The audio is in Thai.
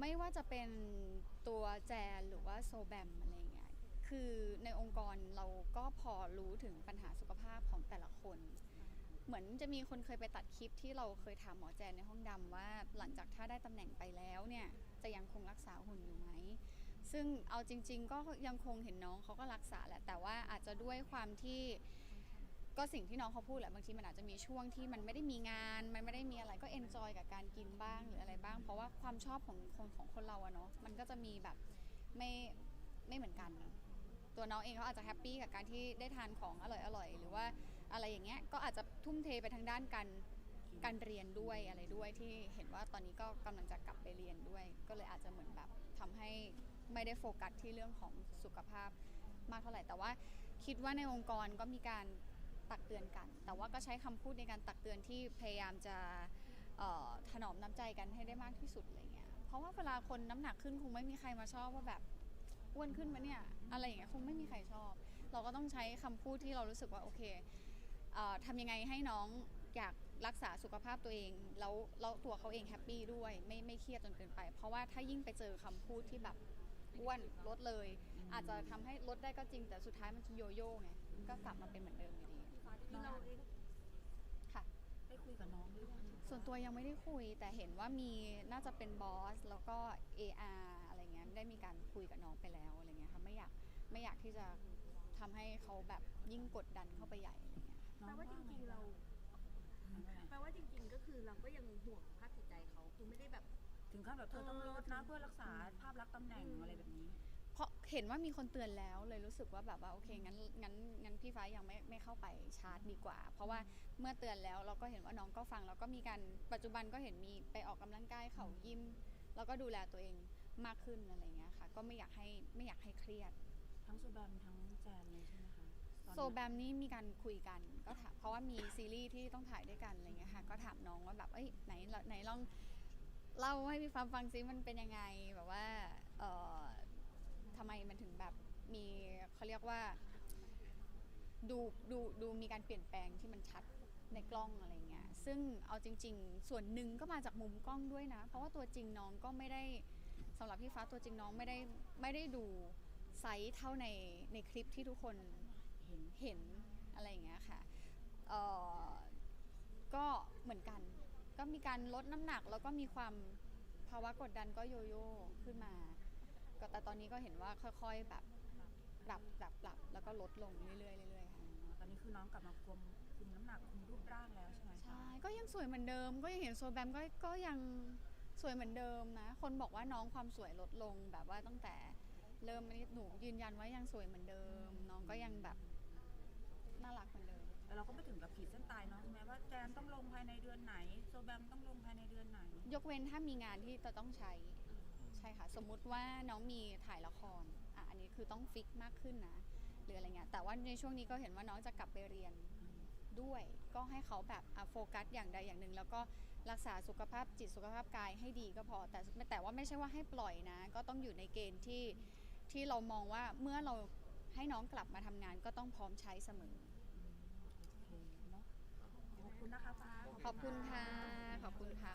ไม่ว่าจะเป็นตัวแจนหรือว่าโซแบมอะไรเงี้ยคือในองค์กรเราก็พอรู้ถึงปัญหาสุขภาพของแต่ละคน เหมือนจะมีคนเคยไปตัดคลิปที่เราเคยถามหมอแจนในห้องดำว่า หลังจากถ้าได้ตำแหน่งไปแล้วเนี่ยจะยังคงรักษาหุ่นอยู่ไหมซึ่งเอาจริง ๆ ก็ยังคงเห็นน้องเขาก็รักษาแหละแต่ว่าอาจจะด้วยความที่ ก็สิ่งที่น้องเขาพูดแหละบางทีมันอาจจะมีช่วงที่มันไม่ได้มีงาน มันไม่ได้มีอะไรก็เอนจอยกับการกินบ้างหรืออะไรบ้าง เพราะว่าความชอบของคนของคนเราอะเนาะมันก็จะมีแบบไม่ไม่เหมือนกัน ตัวน้องเองเขาอาจจะแฮปปี้กับการที่ได้ทานของอร่อยๆหรือว่าอะไรอย่างเงี้ยก็อาจจะทุ่มเทไปทางด้านการการเรียนด้วยอะไรด้วยที่เห็นว่าตอนนี้ก็กำลังจะกลับไปเรียนด้วย ก็เลยอาจจะเหมือนแบบทำให้ไม่ได้โฟกัสที่เรื่องของสุขภาพมากเท่าไหร่แต่ว่าคิดว่าในองค์กรก็มีการ ตักเตือนกัน แต่ว่าก็ใช้คำพูดในการตักเตือนที่พยายามจะเอ่อถนอมน้ำใจกันให้ได้มากที่สุดอะไรเงี้ยเพราะว่าเวลาคนน้ำหนักขึ้นคงไม่มีใครมาชอบว่าแบบอ้วนขึ้นมาเนี่ยอะไรอย่างเงี้ยคงไม่มีใครชอบ เราก็ต้องใช้คำพูดที่เรารู้สึกว่าโอเคเอ่อทำยังไงให้น้องอยากรักษาสุขภาพตัวเองแล้วแล้วตัวเขาเองแฮปปี้ด้วยไม่ไม่เครียดจนเกินไป เพราะว่าถ้ายิ่งไปเจอคำพูดที่แบบ อ้วนลดเลย อาจจะทำให้ลดได้ก็จริงแต่สุดท้ายมันจะโยโย่ไง ก็กลับมาเป็นเหมือนเดิมอยู่ดีฟ้าที่เราเองค่ะ ได้คุยกับน้องหรือยังส่วนตัวยังไม่ได้คุยแต่เห็นว่ามีน่าจะเป็นบอสแล้วก็ AR อะไรเงี้ยได้มีการคุยกับน้องไปแล้วอะไรเงี้ยค่ะไม่อยากไม่อยากที่จะทำให้เขาแบบยิ่งกดดันเข้าไปใหญ่อะไรเงี้ยค่ะแปลว่าจริงๆเรา แปลว่าจริง ๆ ก็คือเราก็ยังห่วงภาพจิตใจเขาคือไม่ได้แบบ ถึงขั้นแบบเธอต้องลดนะเพื่อรักษาภาพลักษณ์ตำแหน่งอะไรแบบนี้ เพราะเห็นว่ามีคนเตือนแล้วเลยรู้สึกว่าแบบว่าโอเคงั้นงั้นงั้นพี่ฟ้ายังไม่ไม่เข้าไปชาร์จดีกว่า เพราะว่าเมื่อเตือนแล้วเราก็เห็นว่าน้องก็ฟังแล้วก็มีการปัจจุบันก็เห็นมีไปออกกำลังกายเขายิมแล้วก็ดูแลตัวเองมากขึ้นอะไรเงี้ยค่ะ ก็ไม่อยากให้ไม่อยากให้เครียด ทั้งโซแบมทั้งแจนเลยใช่ไหมคะตอนนี้โซแบมนี่มีการคุยกันก็ถามเพราะว่ามีซีรีส์ที่ต้องถ่ายด้วยกันอะไรเงี้ยค่ะก็ถามน้องว่าแบบเอ้ยไหนไหนลองเล่าให้พี่ฟ้าฟังซิมันเป็นยังไงแบบว่าเอ่อ ทำไมมันถึงแบบมีเขาเรียกว่า ดูดูดูมีการเปลี่ยนแปลงที่มันชัดในกล้องอะไรเงี้ย ซึ่งเอาจริง ๆ ส่วนหนึ่งก็มาจากมุมกล้องด้วยนะ เพราะว่าตัวจริงน้องก็ไม่ได้สำหรับพี่ฟ้าตัวจริงน้องไม่ได้ไม่ได้ดูไซส์เท่าในในคลิปที่ทุกคนเห็นเห็นอะไรอย่างเงี้ยค่ะเออก็เหมือนกัน ก็มีการลดน้ำหนักแล้วก็มีความภาวะกดดันก็โยโย่ขึ้นมา ก็แต่ตอนนี้ก็เห็นว่าค่อยๆแบบปรับปรับปรับแล้วก็ลดลงเรื่อยๆเรื่อยๆค่ะตอนนี้คือน้องกลับมาคุมคุมน้ำหนักคุมรูปร่างแล้วใช่ไหมคะใช่ก็ยังสวยเหมือนเดิม ก็ยังเห็นโซแบมก็ก็ยังสวยเหมือนเดิมนะ คนบอกว่าน้องความสวยลดลงแบบว่าตั้งแต่เริ่มนี่หนูยืนยันว่ายังสวยเหมือนเดิม น้องก็ยังแบบน่ารักเหมือนเดิม แต่เราก็ไม่ถึงกับขีดเส้นตายเนาะใช่ไหมว่าแจนต้องลงภายในเดือนไหน โซแบมต้องลงภายในเดือนไหน ยกเว้นถ้ามีงานที่จะต้องใช้ใช่ค่ะ สมมุติว่าน้องมีถ่ายละครอะอันนี้คือต้องฟิกมากขึ้นนะหรืออะไรเงี้ยแต่ว่าในช่วงนี้ก็เห็นว่าน้องจะกลับไปเรียนด้วย ก็ให้เขาแบบอะโฟกัสอย่างใดอย่างหนึ่ง แล้วก็รักษาสุขภาพจิตสุขภาพกายให้ดีก็พอ แต่แต่ว่าไม่ใช่ว่าให้ปล่อยนะ ก็ต้องอยู่ในเกณฑ์ที่ที่เรามองว่าเมื่อเราให้น้องกลับมาทำงานก็ต้องพร้อมใช้เสมอโอเคเนาะขอบคุณนะคะฟ้า ขอบคุณค่ะ ขอบคุณค่ะ